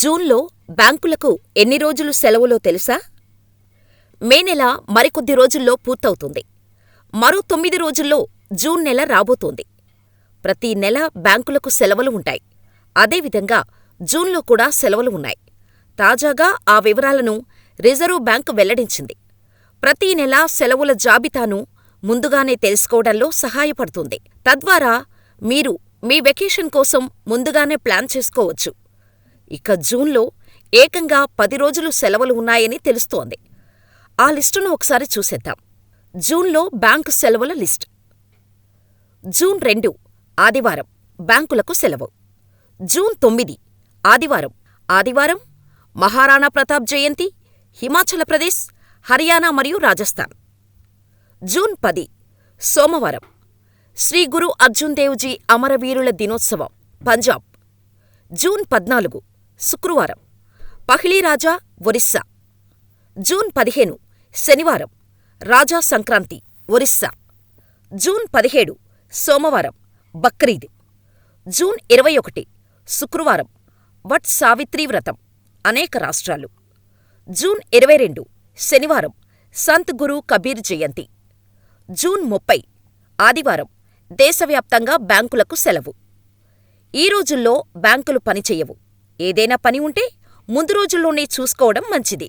జూన్లో బ్యాంకులకు ఎన్ని రోజులు సెలవులో తెలుసా? మే నెల మరికొద్ది రోజుల్లో పూర్తవుతుంది. మరో తొమ్మిది రోజుల్లో జూన్ నెల రాబోతోంది. ప్రతి నెలా బ్యాంకులకు సెలవులు ఉంటాయి. అదేవిధంగా జూన్లో కూడా సెలవులు ఉన్నాయి. తాజాగా ఆ వివరాలను రిజర్వు బ్యాంకు వెల్లడించింది. ప్రతి నెలా సెలవుల జాబితాను ముందుగానే తెలుసుకోవడంలో సహాయపడుతుంది. తద్వారా మీరు మీ వెకేషన్ కోసం ముందుగానే ప్లాన్ చేసుకోవచ్చు. ఇక జూన్లో ఏకంగా పది రోజులు సెలవులు ఉన్నాయని తెలుస్తోంది. ఆ లిస్టును ఒకసారి చూసేద్దాం. జూన్లో బ్యాంకు సెలవుల లిస్ట్ జూన్ రెండు ఆదివారం బ్యాంకులకు సెలవు. జూన్ తొమ్మిది ఆదివారం ఆదివారం మహారాణా ప్రతాప్ జయంతి హిమాచల ప్రదేశ్, హర్యానా మరియు రాజస్థాన్. జూన్ పది సోమవారం శ్రీ గురు అర్జున్ దేవ్ జీ అమరవీరుల దినోత్సవం పంజాబ్. జూన్ పద్నాలుగు శుక్రవారం పహిళీరాజా రాజా ఒరిస్సా. జూన్ పదిహేను శనివారం రాజా సంక్రాంతి ఒరిస్సా. జూన్ పదిహేడు సోమవారం బక్రీద్. జూన్ ఇరవై ఒకటి శుక్రవారం వట్ సావిత్రి వ్రతం అనేక రాష్ట్రాలు. జూన్ ఇరవై రెండు శనివారం సంత్ గురు కబీర్ జయంతి. జూన్ ముప్పై ఆదివారం దేశవ్యాప్తంగా బ్యాంకులకు సెలవు. ఈ రోజుల్లో బ్యాంకులు పనిచేయవు ఏదైనా పని ఉంటే ముందు రోజుల్లోనే చూసుకోవడం మంచిది.